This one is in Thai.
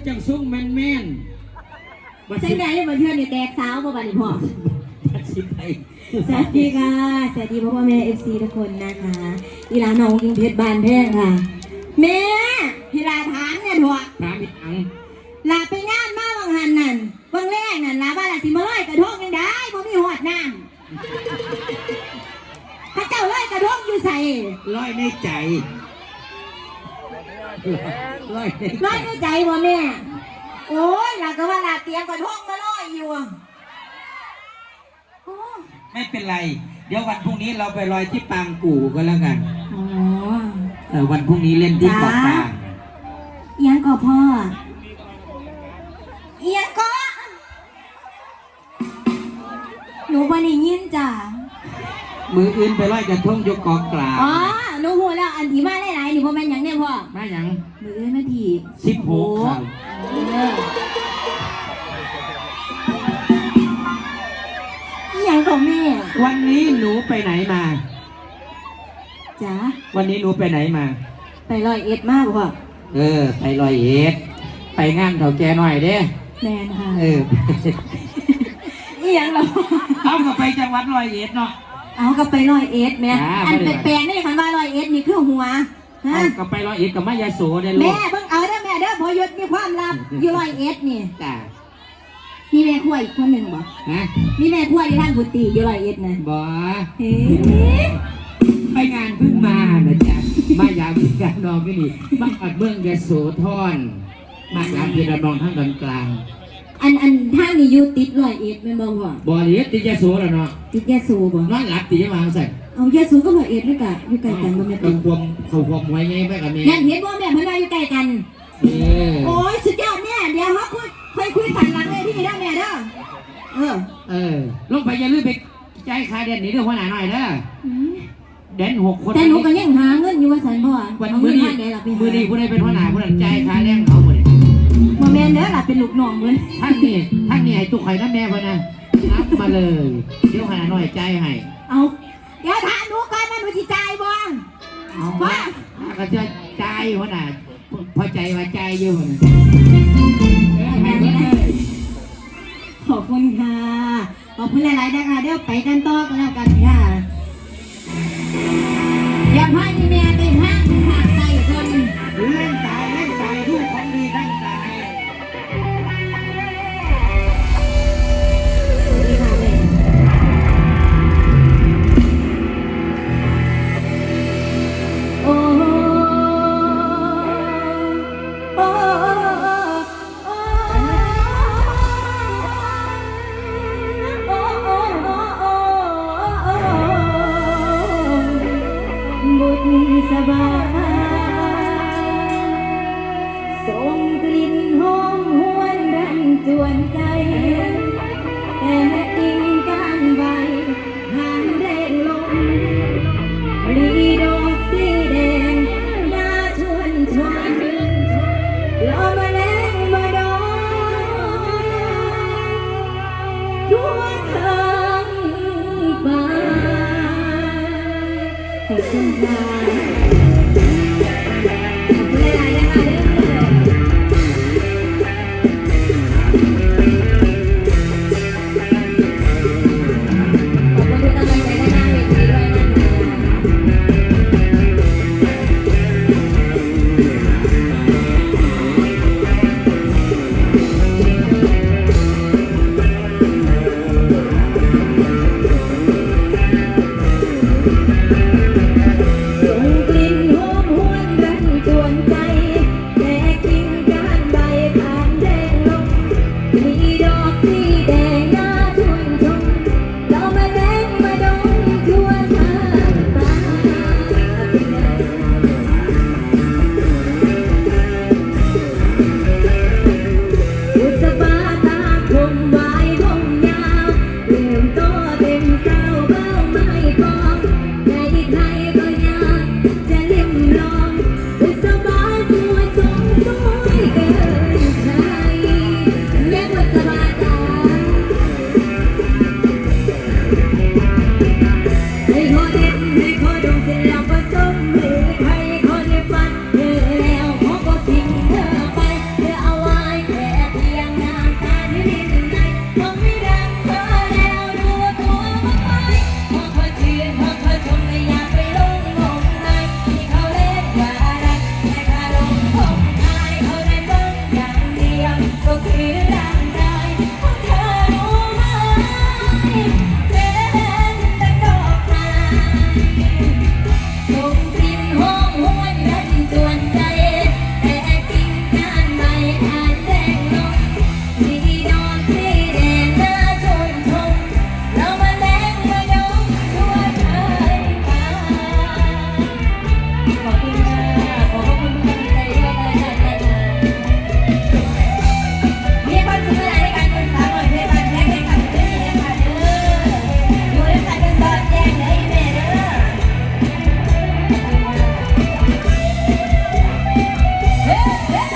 คือจังซุ้งแมนแมนบัดจัสิงได๋บ่เทื่อนี่แตกสาวบ่บัดนี้พ่อ บัดสิไปสวัสดีค่ะ สวัสดีพ่อพ่อแม่เอฟซีทุกคนนะคะอีหลาน้องยิงเพชรบานแพงค่ะ แม่พี่ลาถามเนี่ยถั่วถามอีกอังลาไปงานมาวังหันนั่นวังแรกนั่นลาบ้านลาสิมาลอยกระทงยังได้เพราะมีหอดน้ำข้าเจ้าลอยกระทงอยู่ใส่ ร้อยในใจ ร้อยในลอยในใจบ่แม่ โอ้ยลาก็ว่าลาเตรียมกระทงมาลอยอยู่อะโอ้ไม่เป็นไร เดี๋ยววันพรุ่งนี้เราไปลอยที่ปางกู่ก็แล้วกันอ๋อเออวันพรุ่งนี้เล่นที่เกาะกลางเอียงก็พ่อเอียงก็หนูบ่ได้ยินจ้ะมืออื่นไปลอยกระทงยกเกาะกลาง อ๋อหนูหูแล้ว อันที่มาหลายๆนี่พ่อแม่นหยังเนี่ยพ่อมาหยังมืออื่นมาทีสิบหกครับเอออีหยังของแม่วันนี้หนูไปไหนมาจ้ะวันนี้หนูไปไหนมา ไปลอยเอ็ดมากพ่อเออ ไปลอยเอ็ดไปงานเถ่าแกหน่อยเด้แมนค่ะเออ อีหยังเราเอาก็ไปจังหวัดลอยเอ็ดเนาะ เอาก็ไปลอยเอ็ดแม่จ้าอันบ่ได้ แปลกๆนี่คันว่าลอยเอ็ดนี่คือหัวฮะเอาก็ไปลอยเอ็ดกับมายาโสได้ลูแม่กเพิ่งเอาเด้อแม่เด้อพอยศมีความลับอยู่ร้อยเอ็ดนี่จ้ามีแม่ขั้วอีกคนหนึ่งบ่ฮะมีแม่ขั้วที่ท่านบุตรีอยู่ร้อยเอ็ดนะบอเฮ้ไปงานเพิ่งมานะจ๊ะมายามพี่การนองที่นี่มาอัดเมืองยาโสธรมายามพี่ระนองทั้งตอนกลาง อันอันทางนี้อยู่ติดร้อยเอ็ดแม่นบ่พ่อบอเลียติยาโสแล้วเนาะติดยะโสบ่นอนหลับตีมาใส่เอายะโสก็ร้อยเอ็ดด้วยกันอยู่ใกล้กันบ่แม่กัติบความเขาความไว้ไงแม่กับแม่นั่นเห็นบ่แม่เพิ่นว่าอยู่ใกล้กัน เออโอ้ยสุดยอดแม่เดี๋ยวเฮาคุยค่อยคุยกันหลังเลยที่เด้อแม่เด้อเออเออลงไปอย่าลืมไปใจายค่าเดือนนี้ด้วยหัวหน้าหน่อยเด้ออืมเด่นหกคนแต่หนูก็ยังหาเงินอยู่ว่าซั่นพ่อวันเอามืเงิอนนี้ทางใดล่ะไปหามือนี้ผู้ใดเป็นหัวหน้าผู้นั้นใจายค่าแรงเขาหมดเลยบ่ แม่นเด้อล่ะเป็นลูกน้องเพิ่นท่านนี่ท่านนี่ให้ตุกไข่น้ำแม่เพิ่นนะนับมาเลย เดี๋ยวหัวหน้าหน่อยใจายให้ เอาเดี๋ยวถามหนูก่อนว่าหนูสิจ่ายบ่เอาว่าว่าก็จะใจายหัวหน้าพอใจว่าใจายอยู่นะเออให้เพิ่นเลยขอบคุณค่ะขอบคุณหลายๆนะคะเดี๋ยวไปกันต่อกันแล้วกันค่ะอย่าพายแม่ไปห้างหากใจคนเล่นตายเล่นต ดันจวนใจแต่กิ่งก้านใบหางแรงลมลีดอกสีแดงน่าชวนชวนรอมาแรงมาดอทั่วทางป่าขอบคุณค่ ส่ Yeah!